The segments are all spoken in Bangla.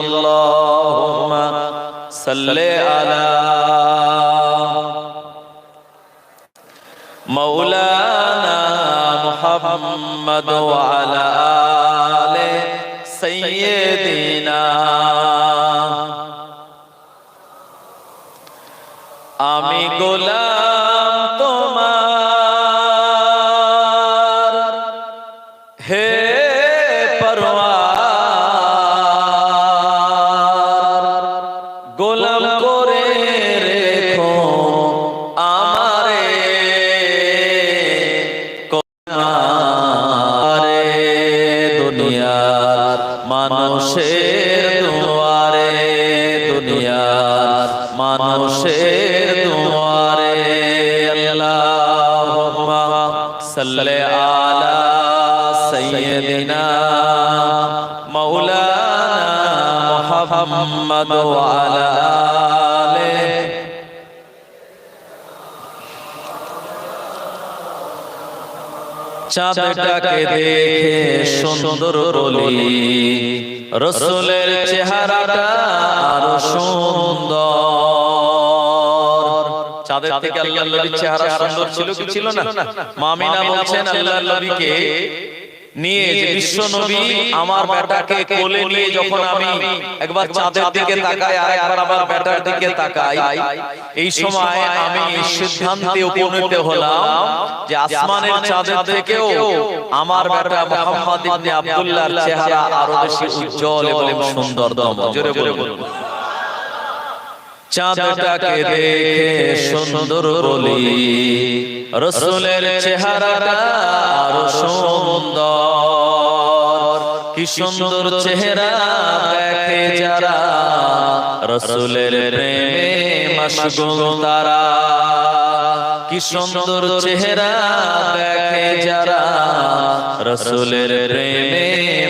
اللهم صل على مولانا محمد وعلى آل চাঁদটাকে দেখে সুন্দর বলি। রসুলের চেহারাটা সুন্দর। চাঁদের থেকে আল্লাহ নবীর চেহারা সুন্দর ছিল কি ছিল না? মামিনা বলছেন আল্লাহ নিয়ে যে বিশ্ব নবী আমার বেটাকে কোলে নিয়ে যখন আমি একবার চাঁদের দিকে তাকাই আর একবার আমার বেটার দিকে তাকাই। এই সময় আমি সিদ্ধান্তে উপনীত হলাম যে আসমানের চাঁদের থেকেও আমার বেটা মুহাম্মদ ইবনে আব্দুল্লাহর চেহারা আরও বেশি উজ্জ্বল এবং সুন্দরতম। জোরে বলুন। চাঁদটাকে দেখে সুন্দর বলি। রসুলের চেহারাটা আরও সুন্দর। কি সুন্দর চেহারা দেখে যারা রসুলের প্রেমে মশগুল তারা। কি সুন্দর চেহারা দেখে যারা রসুলের প্রেমে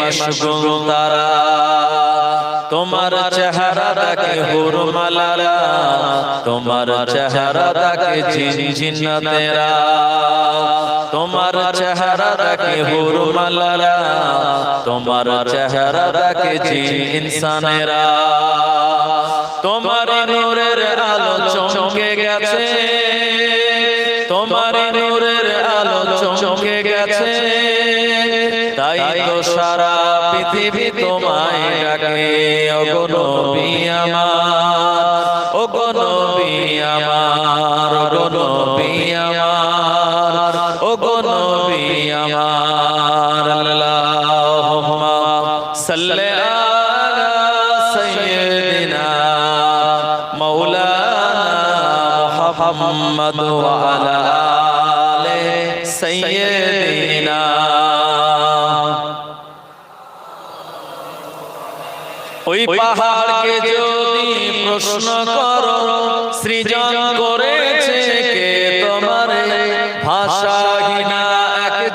মশগুল তারা। তোমার চেহারা দেখে হুরমালারা তোমার চেহারা দেখে ঝিনঝিনা তেরা তোমার চেহারা দেখে হুরমালারা তোমার চেহারা জিন ইনসানেরা তোমার নূরের আলো চমকে গেছে। তোমার নূরের আলো চমকে গেছে। তাই তো সারা পৃথিবী তোমায় ডাকে নবী আমার অগনবী আমার নবী আমার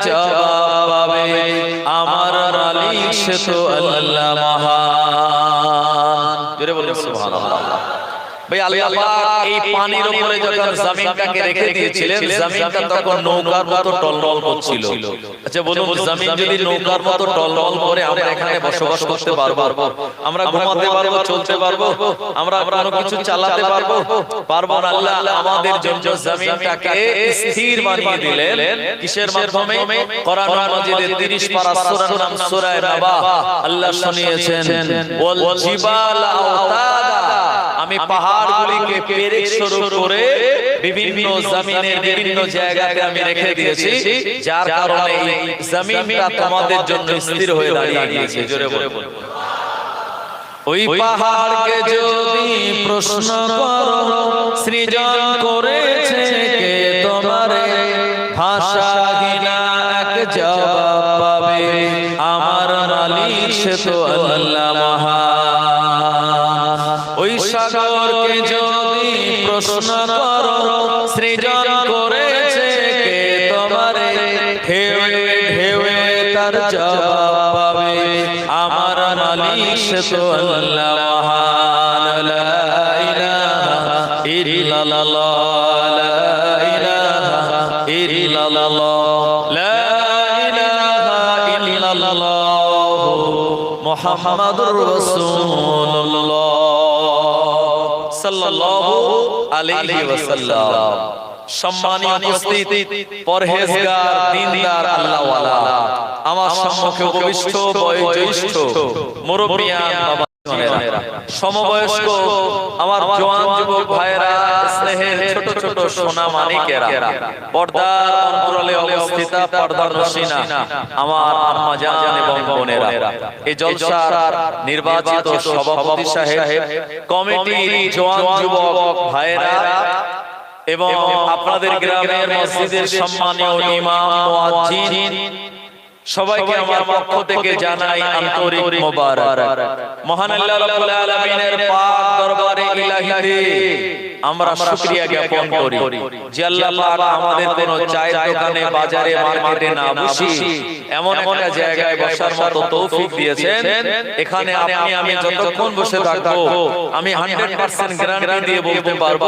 জবাব আমার মালিক সে তো আল্লাহ মহান। জোরে বলুন সুবহানাল্লাহ। ভাই আল্লাহ পাক এই পানির উপরে যখন জমিনটাকে রেখে দিয়েছিলেন জমিনটা তখন নৌকার মতো টলমল করছিল। আচ্ছা বলুন জমিন যদি নৌকার মতো টলমল করে আমরা এখানে বসবাস করতে পারব আমরা ঘুমাতে পারব চলতে পারব আমরা কোনো কিছু চালাতে পারব পারব। না আল্লাহ আমাদের জন্য জমিনটাকে স্থির বানিয়ে দিলেন। কিসের মাধ্যমে? কোরআন মাজিদের 30 পারা সূরার নাম সূরা নাবা। আল্লাহ শুনিয়েছেন। ওয়াল জিবাল আওতাদা আমি পাহাড়গুলিকে পেরেক শুরু করে বিভিন্ন জমিনের বিভিন্ন জায়গাতে আমি রেখে দিয়েছি যার কারণে জমিনটা তোমাদের জন্য স্থির হয়ে দাঁড়িয়ে গিয়েছে জোরে বলুন। ওই পাহাড়কে যদি প্রশ্ন করো সৃজন করেছে কে তোমারে? ভাষাহীনা এক জবাব পাবে আমার মালিক সে তো সাগরকে যদি প্রশ্ন করো, সৃজন করেছে কে তোমারে? ঢেউয়ে ঢেউয়ে তার জবাব পাবে। আমার মালিক তো আল্লাহ আলাইহি ওয়াসাল্লাম। সম্মানীয় উপস্থিত পরহেজগার দিনদার আল্লাহওয়ালা। আমার সম্মুখে উপবিষ্ট বয়োজ্যেষ্ঠ মুরব্বিয়ান বাবা সমবয়স্ক আমার জওয়ান যুবক ভাইরা স্নেহের ছোট ছোট সোনা পর্দার অন্তরালে পর্দার আমার আম্মা জান এবং বোনেরা। এই জলসার নির্বাচিত সভাপতি সাহেব জওয়ান যুবক ভাইরা এবং আপনাদের গ্রামের মসজিদের সম্মানীয় ইমাম, মুয়াজ্জিন, সবাইকে আমার পক্ষ থেকে জানাই আন্তরিক মোবারক। মহান আল্লাহ রাব্বুল আলামিনের পাক দরবারে ইলাহিতে আমরা শুকরিয়া জ্ঞাপন করি। যে আল্লাহ পাক আমাদের কোনো চায়ের দোকানে বাজারে মার্কেটে না বসি। এমন একটা জায়গায় বসার মতো তৌফিক দিয়েছেন। এখানে আপনি আমি যতক্ষণ বসে থাকব আমি 100% গ্যারান্টি দিয়ে বলতে পারব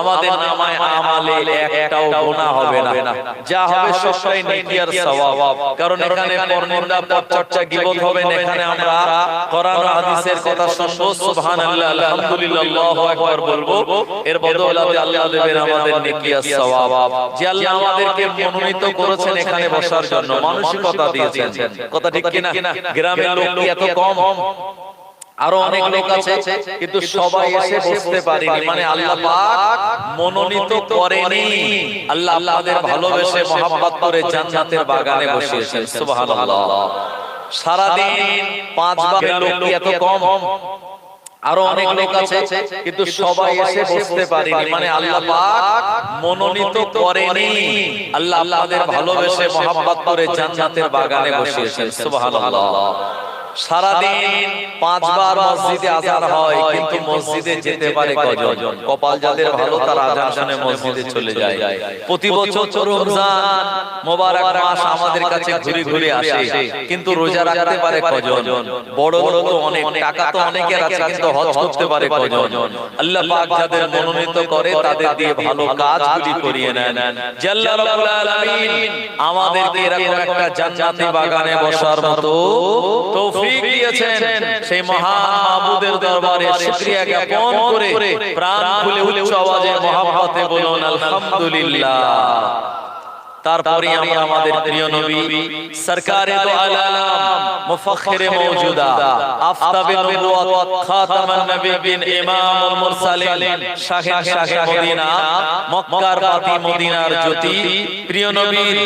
আমাদের নামায় আমালে একটাও গুনাহ হবে না। যা হবে সবটাই নেকি আর সওয়াব কারণ এখানে পরনিন্দা পরচর্চা গীবত হবে না এখানে আমরা কোরআন হাদিসের কথা শুনব। সুবহানাল্লাহ আলহামদুলিল্লাহ। আল্লাহু আকবার বলব এর বদৌলতে আল্লাহ দেবেন আমাদের নেকি আর সওয়াব যে আল্লাহ আমাদেরকে মনোনীত করেছেন এখানে বসার জন্য। মানসিকতা দিয়েছেন। কথা ঠিক কিনা? গ্রামের লোক এত কম। আরও অনেক লোক আছে কিন্তু সবাই এসে বসতে পারেনি। মানে আল্লাহ পাক মনোনীত করেনি। আল্লাহ আপনাদের ভালোবেসে মহাব্বত করে জান্নাতের বাগানে বসিয়েছেন। সুবহানাল্লাহ। সারাদিন পাঁচবার লোক এত কম। আরও অনেক লোক আছে কিন্তু সবাই এসে বসতে পারেনি। মানে আল্লাহ পাক মনোনীত করেনি। আল্লাহ আমাদের ভালোবেসে মহাব্বত করে জান্নাতের বাগানে বসিয়েছেন। সুবহানাল্লাহ। সারাদিন পাঁচবার মসজিদে আজান হয় কিন্তু মসজিদে যেতে পারে কজন? কপাল যাদের ভালো তার আজান শুনে মসজিদে চলে যায়। প্রতি বছর রমজান মোবারক মাস আমাদের কাছে ঘুরে ঘুরে আসে। কিন্তু রোজা রাখতে পারে কজন? বড় বড় তো অনেক টাকা তো অনেকের আছে কিন্তু হজ করতে পারে কজন? আল্লাহ পাক যাদের মনোনীত করে তাদের দিয়ে ভালো কাজগুলি করিয়ে নেন। জাল্লা রাব্বুল আলামিন আমাদেরকে এরকম একটা জান্নাতি বাগানে বসার মতো তৌফিক দিয়েছেন। সেই মহান দরবারে শুকরিয়া জ্ঞাপন করে প্রাণ খুলে উচ্চ আওয়াজে মহাব্বতে বলুন আলহামদুলিল্লাহ। তারপরে আমরা আমাদের প্রিয় নবী সরকারে দো আলাম মুফাখখিরে মওজুদা আফতাবে নবুয়ত খাতামান নবিয়িন ইমামুল মুরসালিন শাহে শাহে মদিনা মক্কার বাতি মদিনার জ্যোতি প্রিয় নবীর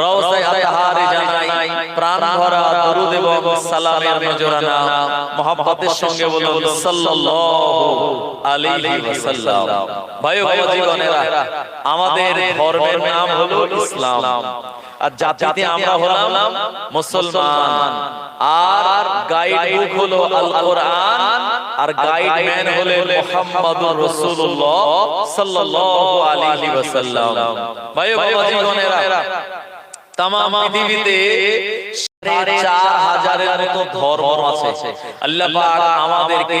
রওজায়ে আতহারে জানাই প্রাণ ভরা দরুদ এবং সালামের নজরানা মহব্বতের সঙ্গে বলুন সাল্লাল্লাহু আলাইহি ওয়াসাল্লাম। ভাই ভাই জীবনেরা আমাদের ধর্মের নাম হলো ইসলাম। আর জাতিতে আমরা হলাম মুসলমান। আর গাইড বুক হলো আল কোরআন আর গাইড ম্যান হলেন মুহাম্মদুর রাসূলুল্লাহ সাল্লাল্লাহু আলাইহি ওয়াসাল্লাম। ভাই ভাই জীবনেরা তামাম পৃথিবীতে সাড়ে চার হাজারের মতো ধর্ম আছে। আল্লাহ পাক আমাদেরকে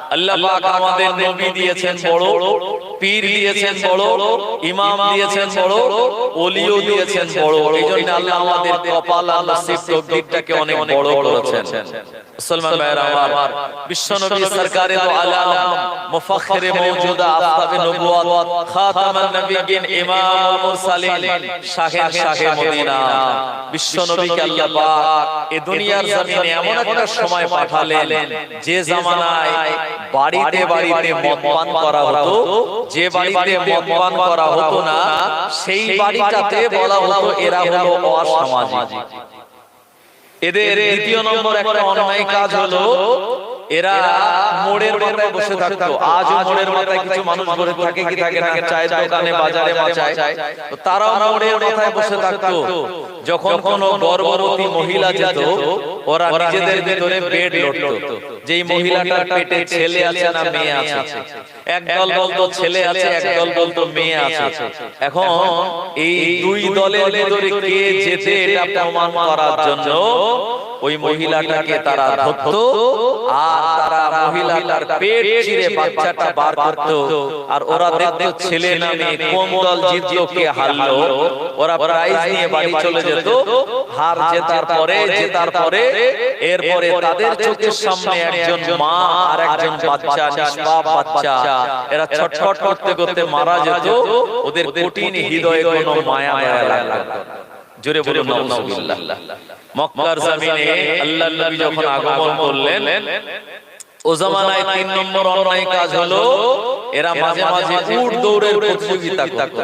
আল্লাহ পাক আমাদের নবী দিয়েছেন বড় পীর দিয়েছেন বড় ইমাম দিয়েছেন বড় ওলিও দিয়েছেন বড়। এইজন্য আল্লাহ আমাদের কপাল আর নসিব তকদীরটাকে অনেক বড় করেছেন। মুসলমান ভাইরা আমার সরকারে আলাম মুফাখখিরে মওজুদা আফতাবে নবুয়ত খাতামান নবিয়িন ইমামুল মুরসালিন শাহে শাহে মদিনা। আল্লাহ পাক এই দুনিয়ার জমিনে এমন একটা সময় পাঠালেন যে জামানায় বাড়িতে বাড়িতে মদ পান করা হতো, যে বাড়িতে মদ পান করা হতো না, সেই বাড়িটাতে বলা হতো, এরা হলো অসামাজিক। এদের দ্বিতীয় নম্বর একটা অন্যায় কাজ হলো, এরা মোড়ের মাথায় বসে থাকতো। আজও মোড়ের মাথায় কিছু মানুষ বসে থাকে কি থাকে না, চায়ের দোকানে, বাজারে মাচায় তো তারাও মোড়ের মাথায় বসে থাকতো। যখন কোনো গর্ভবতী মহিলা যেত, ওরা নিজেদের ভিতরে বেড লড়তো যে মহিলাটার পেটে ছেলে আছে না মেয়ে আছে? এক দল বলতো ছেলে আছে এক দল বলতো মেয়ে আছে। এখন এই দুই দলের ভিতরে কে যেতে এটা প্রমাণ করার জন্য ওই মহিলাটাকে তারা ধরতো আর তারা মহিলাটার পেট চিরে বাচ্চাটা বার করতো। আর ওরা দেখতো ছেলে না মেয়ে কোন দল জিতলো কে হারলো। ওরা প্রাইজ নিয়ে বাড়ি চলে যেত। হার জেতার পরে জেতার পরে এরপরে তাদের চোখের সামনে একজন মা আর একজন বাচ্চা নিষ্পাপ বাচ্চা। এরা ছটফট করতে করতে মারা যেত ওদের কঠিন হৃদয়ে কোনো মায়া মায়া লাগতো জোরে বলুন নাউজুবিল্লাহ। মক্কার জমিনে আল্লাহর নবী যখন আগমন করলেন ও জামানায় তিন নম্বর অন্যায় কাজ হলো এরা মাঝে মাঝে উট দৌড়ের প্রতিযোগিতা করত।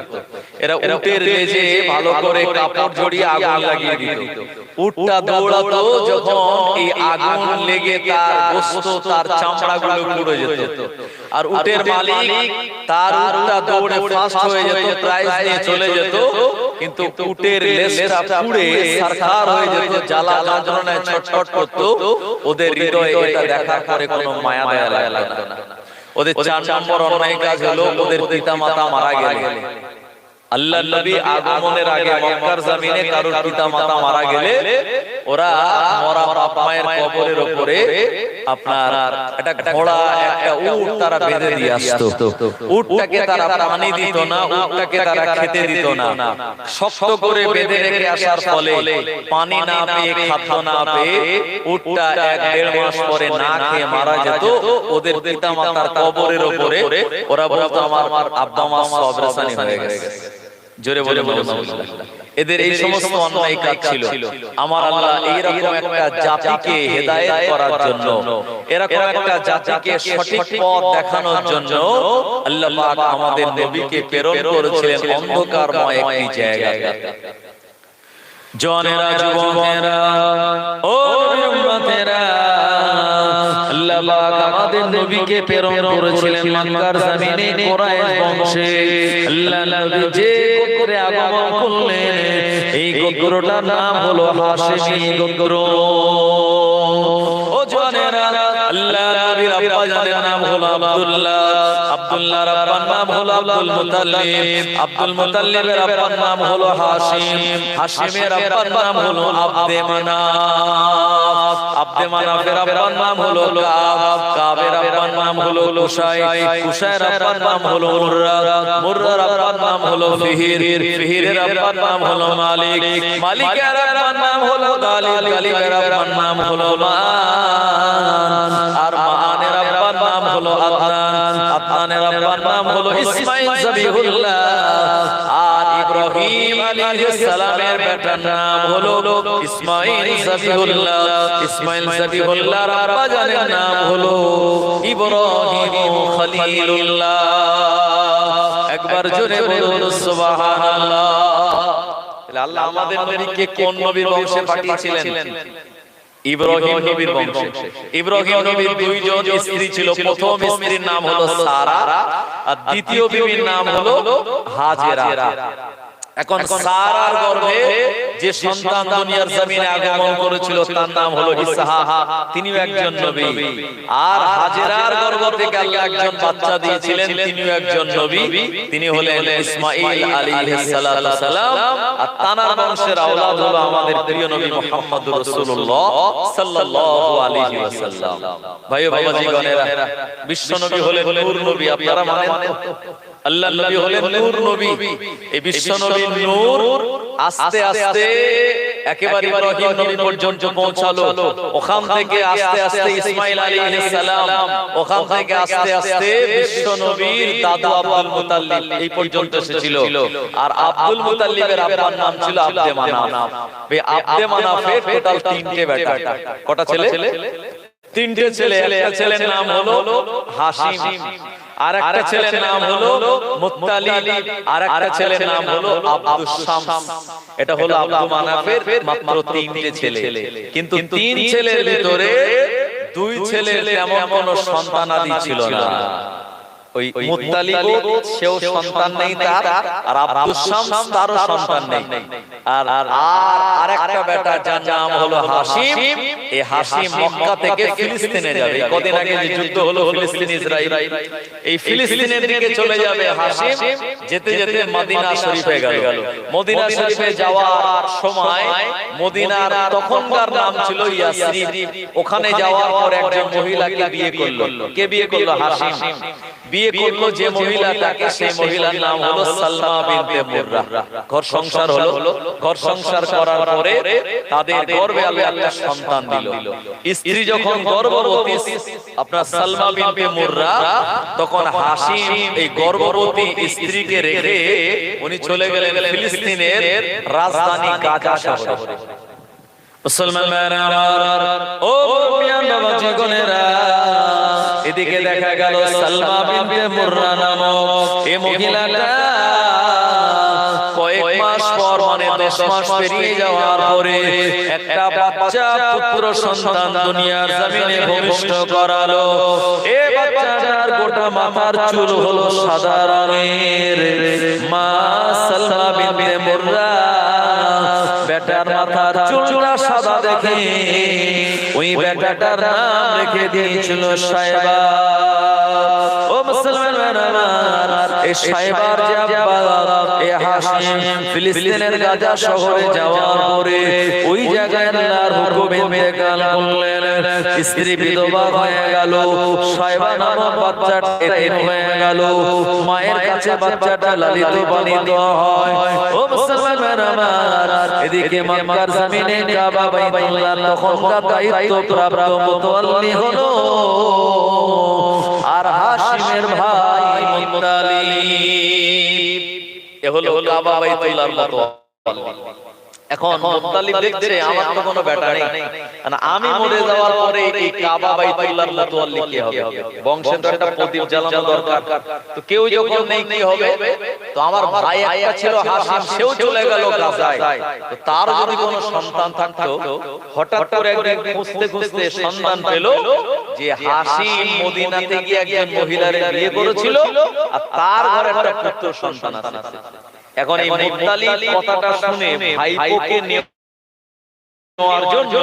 এরা উটের লেজে ভালো করে কাপড় জড়িয়ে আগুন লাগিয়ে দিত। উটটা দৌড়াতো যখন এই আগুন লেগে তার গোস্ত তার চামড়াগুলো পুড়ে যেত। আর উটের মালিক তার উটটা দৌড়ে ফাস্ট হয়ে যেত প্রাইজ নিয়ে চলে যেত। কিন্তু উটের লেজটা পুড়ে সারখার হয়ে যেত জ্বালা যন্ত্রণায় ছটফট করত। ওদের হৃদয়ে এটা দেখার পরে কোনো মায়া দয়া লাগতো না। ওদের চার নম্বর অন্যায় কাজ হলো ওদের পিতা মাতা মারা গেলে। আল্লাহ নবী আগমনের আগে মক্কার জমিনে কারোর পিতা মাতা মারা গেলে ওরা মরা বাপ মায়ের কবরের উপরে আপনার একটা ঘোড়া একটা উট তারা বেঁধে দিয়ে আসতো। উটটাকে তারা পানি দিত না উটটাকে তারা খেতে দিত না। শক্ত করে বেঁধে রেখে আসার ফলে পানি না পেয়ে খাদ্য না পেয়ে উটটা এক দেড় মাস পরে না খেয়ে মারা যেত ওদের পিতা মাতার কবরের উপরে ওরা বলতো আমার আব্বা মা হয়ে গেছে জোরে বলে এদের এই সমস্ত অন্যায় কাজ ছিল। আমার আল্লাহ এইরকম একটা জাতিকে হেদায়েত করার জন্য এরকম একটা জাতিকে সঠিক পথ দেখানোর জন্য আল্লাহ পাক আমাদের নবীকে প্রেরণ করেছিলেন অন্ধকারময় একটি জায়গায় জনেরা যুবকেরা ও উম্মতেরা আল্লাহ পাক আমাদের নবীকে প্রেরণ করেছিলেন মক্কার জমিনে কুরাইশ বংশে। আল্লাহ নবী যে গোত্রে আগমন করলেন এই গোত্রটার নাম হলো হাশিমি গোত্র। মালিক মালিকের নাম হলো গালিব গালিবের নাম হলো মান আর মানের আব্বার নাম হলো আদনান। আদনানের আব্বার নাম হলো ইসমাইল আর ইব্রাহিম আলাইহিস সালামের বেটার নাম হলো ইসমাইল জবিহুল্লাহ ইসমাইল জবিহুল্লাহর আব্বা জানের নাম হলো ইব্রাহিম খলিলুল্লাহ। একবার জোরে বলুন, সুবহানাল্লাহ। আল্লাহ আমাদের কোন নবীর বংশে পাঠিয়েছিলেন? ইব্রাহিম নবীর বংশ। ইব্রাহিম নবীর দুইজন স্ত্রী ছিল। প্রথম স্ত্রীর নাম হলো সারা। আর দ্বিতীয় বিবির নাম হলো হাজেরা। এখন সারার গর্ভে যে সন্তান দুনিয়ার জমিনে আগমন করেছিল তার নাম হলো ইসহাক তিনিও একজন নবী। আর হাজেরার গর্ভ থেকে আল্লাহ একজন বাচ্চা দিয়েছিলেন তিনিও একজন নবী। তিনি হলেন ইসমাঈল আলাইহিস সালাতু সালাম আর তানার বংশের আওলাদ হলো আমাদের প্রিয় নবী মুহাম্মদুর রাসূলুল্লাহ সাল্লাল্লাহু আলাইহি ওয়াসাল্লাম। ভাই ও বাবাজি গণেরা বিশ্ব নবী হলেন নূর নবী আপনারা মানেন? আল্লাহ নবী হলেন নূর নবী। এই বিশ্ব নবীর নূর আস্তে আস্তে একেবারে ইব্রাহিম নবী পর্যন্ত পৌঁছালো। ওখান থেকে আস্তে আস্তে আলাইহিস সালাম। ওখান থেকে আস্তে আস্তে বিশ্ব নবীর দাদু আব্দুল মুতাল্লিব এই পর্যন্ত এসেছিল। আর আব্দুল মুতাল্লিবের আব্বার নাম ছিল আব্দে মানাফ। এই আব্দে মানাফের টোটাল তিনটে বেটা কটা ছেলে? তিনটে ছেলে একটা ছেলের নাম হলো হাশিম আর একটা ছেলের নাম হলো মুত্তালিব আর একটা ছেলের নাম হলো আব্দুস শামস। এটা হলো আব্দু মানাফের মাত্র তিনটে ছেলে। কিন্তু তিন ছেলের ভিতরে দুই ছেলের তেমন কোনো সন্তানাদি ছিল না। ওই মুত্তালিব সেও সন্তান নেই তার আর আব্দুস শামস তারও সন্তান নেই। আর আর আর আরেকটা বেটা যার নাম হলো হাসিম। এই হাসিম মক্কা থেকে ফিলিস্তিনে যাবে। কদিন আগে যে যুদ্ধ হলো ফিলিস্তিন ইসরাইল এই ফিলিস্তিনের দিকে চলে যাবে হাসিম। যেতে যেতে মদিনা শরীফে গেল। মদিনা শরীফে যাওয়ার সময় মদিনার তখনকার নাম ছিল ইয়াসরিব ওখানে যাওয়ার পর একজন মহিলাকে বিয়ে করল। কে বিয়ে করল হাসিম বিয়ে করল যে মহিলাটাকে সেই মহিলার নাম হলো সালমা বিনতে মুররা। ঘর সংসার হলো ঘর সংসার করার পরে তাদের গর্ভে আল্লাহ একটা সন্তান দিল। স্ত্রী যখন গর্ভবতী আপনার সালমা বিনতে মুররা তখন হাসিম এই গর্ভবতী স্ত্রীকে রেখে উনি চলে গেলেন ফিলিস্তিনের রাজধানী গাজা শহরে। মুসলমান ও মুরব্বিয়ান বাবা জীবনেরা এদিকে দেখা গেল সালমা বিনতে মুররা নামক এই মহিলাটা কয়েক মাস পর মানে দশ মাস পেরিয়ে যাওয়ার পরে একটা বাচ্চা পুত্র সন্তান দুনিয়ার জমিনে ভূমিষ্ঠ করালো। এ বাচ্চাটার গোটা মাথার চুল হলো সাদা রঙের মা সালমা বিনতে মুররা। বেটার মাথার ওই বেটাটার নাম রেখে দিয়েছিল সাহেবা। ও মুসলমান যে আব্বা এ হাসিম ফিলিস্তিনের গাজা শহরে যাওয়ার পরে ওই জায়গায় আল্লাহর হুকুমে ইন্তেকাল করলেন। স্ত্রী বিধবা হয়ে গেল সাহেবা নামক বাচ্চাটা হয়ে গেল। মায়ের কাছে বাচ্চাটা লালিত পালিত হয়। ও মুসলমান আমার, এদিকে মক্কার জমিনে কাবা বাইতুল্লাহ তখনকার দায়িত্ব প্রাপ্ত মুতাল্লি হলো। আর হাশিমের ভাই মুত্তালিব এ হলো কাবা বাইতুল্লাহর মুতাল্লি এখন মুত্তালিব দেখছে আমার তো কোনো বেটা নেই। না আমি মরে যাওয়ার পরে এই কাবা বাইতুল্লাহর মুতাল্লি কে হবে। বংশে তো একটা প্রদীপ জ্বালানো দরকার। তো কেউ যখন নেই কি হবে তো আমার ভাই একটা ছিল হাসিম সেও চলে গেল গাজায়। তো তার যদি কোনো সন্তান থাকতো হঠাৎ করে একদিন খুঁজতে খুঁজতে সন্ধান পেল যে হাসিম মদিনাতে গিয়ে একজন মহিলার বিয়ে করেছিল আর তার ঘরে একটা পুত্র সন্তান আছে। এখন এই মুত্তালিব কথাটা শুনে ভাইপোকে নেওয়ার জন্য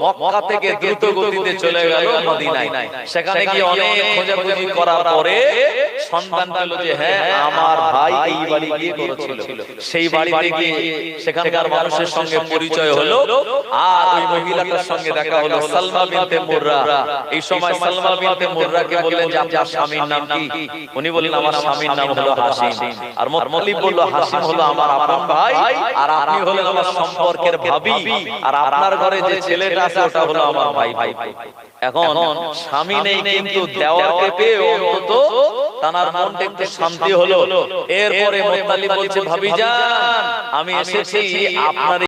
মক্কা থেকে দ্রুত গতিতে চলে গেল মদিনায়। সেখানে গিয়ে অনেক খোঁজাখুঁজি করার পরে সন্ধান পেল যে হ্যাঁ আমার ভাই এই বাড়ি গিয়ে করেছিল সেই বাড়িতে গিয়ে সেখানকার মানুষের সঙ্গে পরিচয় হলো আর ওই মহিলাটার সঙ্গে দেখা হলো সালমা বিনতে মুররা। এই সময় সালমা বিনতে মুররাকে বললেন যে আপনার স্বামীর নাম কি? উনি বললেন আমার স্বামীর নাম হলো হাসিম। আর বলল হাসিম হলো আমার আপন ভাই আর আপনি হলেন আমার সম্পর্কের ভাবি। আর আপনার ঘরে যে ছেলেটা আছে ওটা হলো আমার ভাই ভাই এখন স্বামী নেই কিন্তু দেওয়ারকে পেয়ে অন্তত তানার মনটা একটু শান্তি হলো। এরপরে মুত্তালিব বলছে ভাবি যান আমি এসেছি আপনার